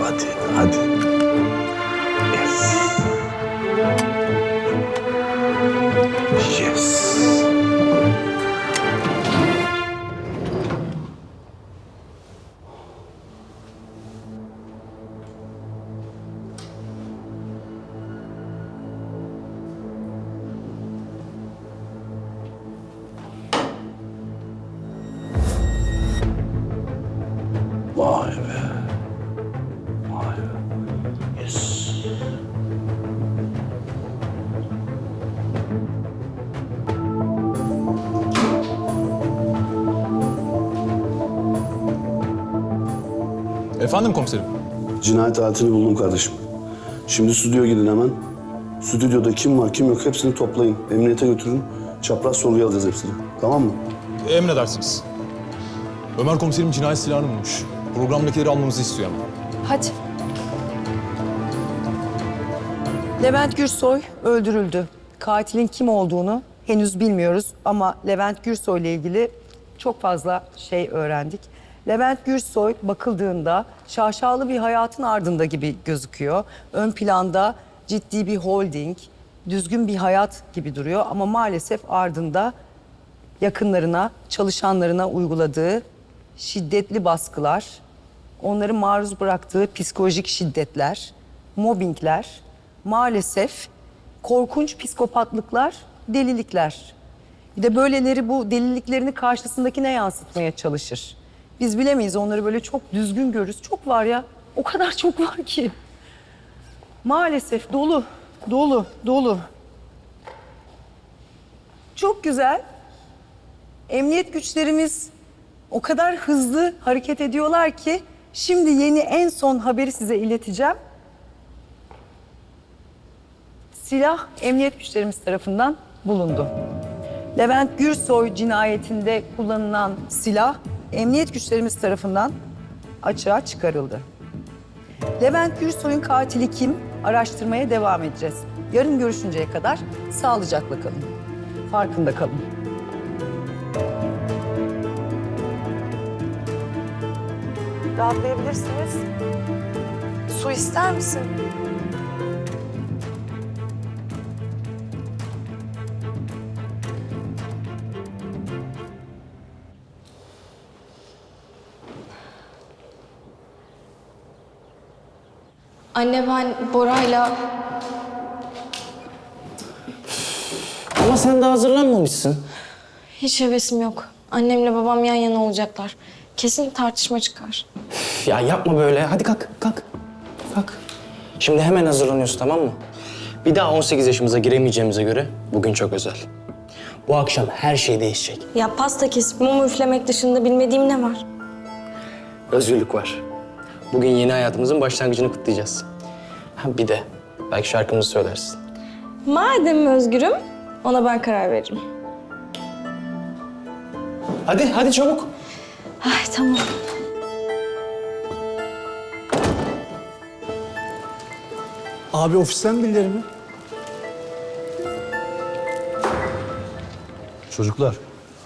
Hadi, hadi. Efendim komiserim? Cinayet aletini buldum kardeşim. Şimdi stüdyoya gidin hemen. Stüdyoda kim var kim yok hepsini toplayın. Emniyete götürün. Çapraz sorguya alacağız hepsini. Tamam mı? Emredersiniz. Ömer komiserim cinayet silahını bulmuş. Programdakileri almamızı istiyor ama. Hadi. Levent Gürsoy öldürüldü. Katilin kim olduğunu henüz bilmiyoruz ama Levent Gürsoy ile ilgili çok fazla şey öğrendik. Levent Gürsoy bakıldığında şaşalı bir hayatın ardında gibi gözüküyor. Ön planda ciddi bir holding, düzgün bir hayat gibi duruyor ama maalesef ardında yakınlarına, çalışanlarına uyguladığı şiddetli baskılar, onları maruz bıraktığı psikolojik şiddetler, mobbingler, maalesef korkunç psikopatlıklar, delilikler. Bir de böyleleri bu deliliklerini karşısındakine yansıtmaya çalışır. Biz bilemeyiz onları böyle çok düzgün görürüz. Çok var ya, o kadar çok var ki. Maalesef dolu, dolu, dolu. Çok güzel. Emniyet güçlerimiz o kadar hızlı hareket ediyorlar ki şimdi yeni en son haberi size ileteceğim. Silah emniyet güçlerimiz tarafından bulundu. Levent Gürsoy cinayetinde kullanılan silah emniyet güçlerimiz tarafından açığa çıkarıldı. Levent Gürsoy'un katili kim? Araştırmaya devam edeceğiz. Yarın görüşünceye kadar sağlıcakla kalın. Farkında kalın. Rahatlayabilirsiniz. Su ister misin? Anne ben Bora'yla Ama sen de hazırlanmamışsın. hiç hevesim yok. Annemle babam yan yana olacaklar. Kesin tartışma çıkar. Üf, Ya yapma böyle. Hadi kalk, kalk. Kalk. Şimdi hemen hazırlanıyorsun tamam mı? Bir daha 18 yaşımıza giremeyeceğimize göre bugün çok özel. Bu akşam her şey değişecek. Ya pasta kesip mum üflemek dışında bilmediğim ne var? Özgürlük var. Bugün yeni hayatımızın başlangıcını kutlayacağız. Ha bir de belki şarkımızı söylersin. Madem özgürüm, ona ben karar veririm. Hadi, hadi çabuk. Ay tamam. Abi ofisten birileri mi? Çocuklar,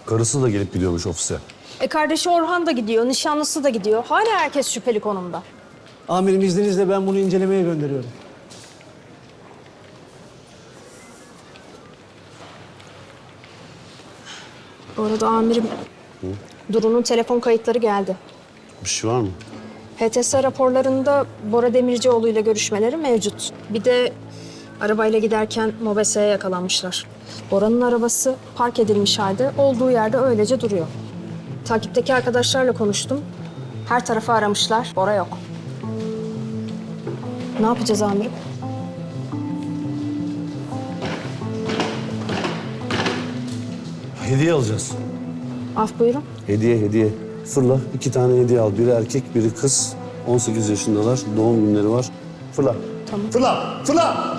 karısı da gelip gidiyormuş ofise. E kardeşi Orhan da gidiyor, nişanlısı da gidiyor. Hala herkes şüpheli konumda. Amirim izninizle ben bunu incelemeye gönderiyorum. Bu arada amirim, Duru'nun telefon kayıtları geldi. Bir şey var mı? HTS raporlarında Bora Demircioğlu ile görüşmeleri mevcut. Bir de arabayla giderken Mobese'ye yakalanmışlar. Bora'nın arabası park edilmiş halde olduğu yerde öylece duruyor. Takipteki arkadaşlarla konuştum. Her tarafı aramışlar, Bora yok. Ne yapacağız amirim? Hediye alacağız. Af buyurun. Hediye, hediye. Fırla. iki tane hediye al. Biri erkek, biri kız. 18 yaşındalar. Doğum günleri var. Fırla. Tamam. Fırla, fırla!